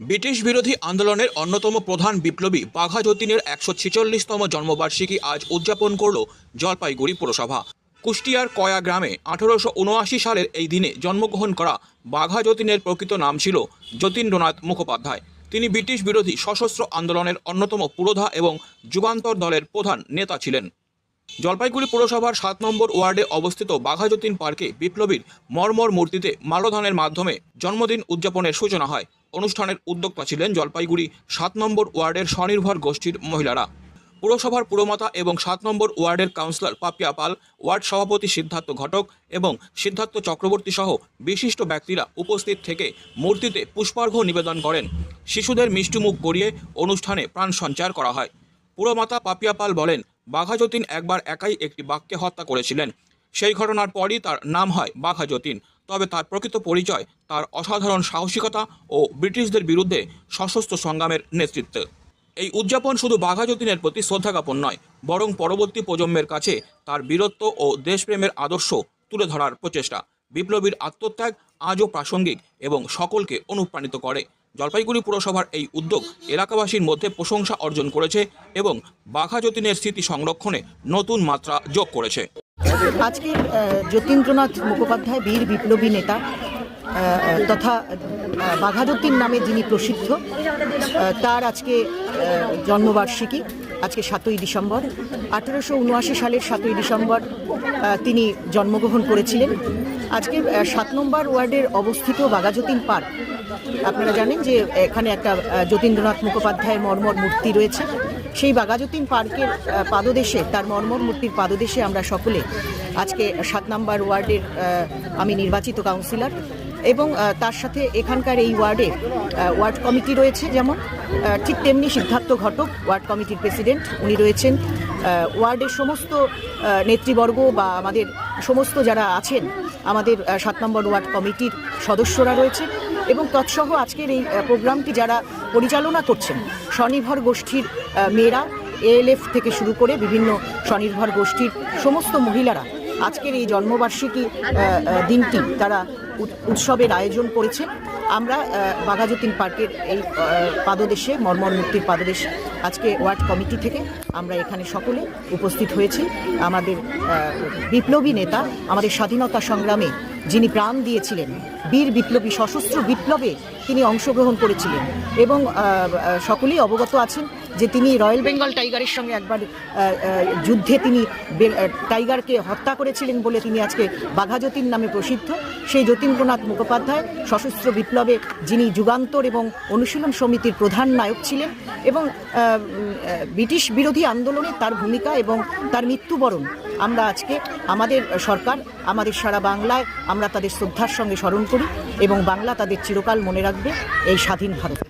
British বিরোধী আন্দোলনের অন্যতম প্রধান বিপ্লবী বাঘা যতীনের একশো ছেচল্লিশতম জন্মবার্ষিকী আজ উদযাপন করল জলপাইগুড়ি পুরসভা। কুষ্টিয়ার কয়া গ্রামে আঠারোশো উনআশি সালের এই দিনে জন্মগ্রহণ করা বাঘা যতীনের প্রকৃত নাম ছিল যতীন্দ্রনাথ মুখোপাধ্যায়। তিনি ব্রিটিশ বিরোধী সশস্ত্র আন্দোলনের অন্যতম পুরোধা এবং যুগান্তর দলের প্রধান নেতা ছিলেন। জলপাইগুড়ি পুরসভার সাত নম্বর ওয়ার্ডে অবস্থিত বাঘাযতীন পার্কে বিপ্লবীর মর্মর মূর্তিতে মাল্যদানের মাধ্যমে জন্মদিন উদযাপনের সূচনা হয়। অনুষ্ঠানের উদ্যোক্তা ছিলেন জলপাইগুড়ি সাত নম্বর ওয়ার্ডের স্বনির্ভর গোষ্ঠীর মহিলারা। পুরসভার পুরমাতা এবং সাত নম্বর ওয়ার্ডের কাউন্সিলর পাপিয়া পাল, ওয়ার্ড সভাপতি সিদ্ধার্থ ঘটক এবং সিদ্ধার্থ চক্রবর্তী সহ বিশিষ্ট ব্যক্তিরা উপস্থিত থেকে মূর্তিতে পুষ্পার্ঘ্য নিবেদন করেন। শিশুদের মিষ্টিমুখ করিয়ে অনুষ্ঠানে প্রাণ সঞ্চার করা হয়। পুরমাতা পাপিয়া পাল বলেন বাঘাযতীন একবার একাই একটি বাঘকে হত্যা করেছিলেন। সেই ঘটনার পরই তার নাম হয় বাঘাযতীন তবে তার প্রকৃত পরিচয়, তার অসাধারণ সাহসিকতা ও ব্রিটিশদের বিরুদ্ধে সশস্ত্র সংগ্রামের নেতৃত্বে। এই উদযাপন শুধু বাঘাযতীনের প্রতি শ্রদ্ধা জ্ঞাপন নয়, বরং পরবর্তী প্রজন্মের কাছে তার বীরত্ব ও দেশপ্রেমের আদর্শ তুলে ধরার প্রচেষ্টা, বিপ্লবীর আত্মত্যাগ আজও প্রাসঙ্গিক এবং সকলকে অনুপ্রাণিত করে। জলপাইগুড়ি পুরসভার এই উদ্যোগ এলাকাবাসীর মধ্যে প্রশংসা অর্জন করেছে এবং বাঘা যতীনের স্মৃতি সংরক্ষণে নতুন মাত্রা যোগ করেছে। আজকে যতীন্দ্রনাথ মুখোপাধ্যায়, বীর বিপ্লবী নেতা তথা বাঘাযতীন নামে যিনি প্রসিদ্ধ তার আজকে জন্মবার্ষিকী, আজকে সাতই ডিসেম্বর। আঠেরোশো উনআশি সালের সাতই ডিসেম্বর তিনি জন্মগ্রহণ করেছিলেন। আজকে সাত নম্বর ওয়ার্ডের অবস্থিত বাঘাযতীন পার্ক। আপনারা জানেন যে এখানে একটা যতীন্দ্রনাথ মুখোপাধ্যায়ের মর্মর মূর্তি রয়েছে। সেই বাঘাযতীন পার্কের পাদদেশে, তার মর্মর মূর্তির পাদদেশে আমরা সকলে আজকে সাত নম্বর ওয়ার্ডের আমি নির্বাচিত কাউন্সিলর এবং তার সাথে এখানকার এই ওয়ার্ডে ওয়ার্ড কমিটি রয়েছে যেমন ঠিক তেমনি সিদ্ধার্থ ঘটক, ওয়ার্ড কমিটির প্রেসিডেন্ট, উনি রয়েছেন ওয়ার্ডের সমস্ত নেতৃবর্গ বা আমাদের সমস্ত যারা আছেন, আমাদের সাত নম্বর ওয়ার্ড কমিটির সদস্যরা রয়েছে এবং তৎসহ আজকের এই প্রোগ্রামটি যারা পরিচালনা করছেন। স্বনির্ভর গোষ্ঠীর মেয়েরা এএলএফ থেকে শুরু করে বিভিন্ন স্বনির্ভর গোষ্ঠীর সমস্ত মহিলারা আজকের এই জন্মবার্ষিকী দিনটি তারা উৎ- উৎসবের আয়োজন করেছে। আমরা বাঘাযতীন পার্কের এই পাদদেশে, মর্মর মুক্তির পাদদেশে আজকে ওয়ার্ড কমিটি থেকে আমরা এখানে সকলে উপস্থিত হয়েছি। আমাদের বিপ্লবী নেতা, আমাদের স্বাধীনতা সংগ্রামে যিনি প্রাণ দিয়েছিলেন, বীর বিপ্লবী সশস্ত্র বিপ্লবে তিনি অংশগ্রহণ করেছিলেন এবং সকলেই অবগত আছেন। যে তিনি রয়্যাল বেঙ্গল টাইগারের সঙ্গে একবার যুদ্ধে তিনি টাইগারকে হত্যা করেছিলেন বলে তিনি আজকে বাঘাযতীন নামে প্রসিদ্ধ। সেই যতীন্দ্রনাথ মুখোপাধ্যায় সশস্ত্র বিপ্লবে যিনি যুগান্তর এবং অনুশীলন সমিতির প্রধান নায়ক ছিলেন এবং ব্রিটিশ বিরোধী আন্দোলনে তার ভূমিকা এবং তার মৃত্যুবরণ। আমরা আজকে আমাদের সরকার, আমাদের সারা বাংলায় আমরা তাদের শ্রদ্ধার সঙ্গে স্মরণ করি এবং বাংলা তাদের চিরকাল মনে রাখবে। এই স্বাধীন ভারত।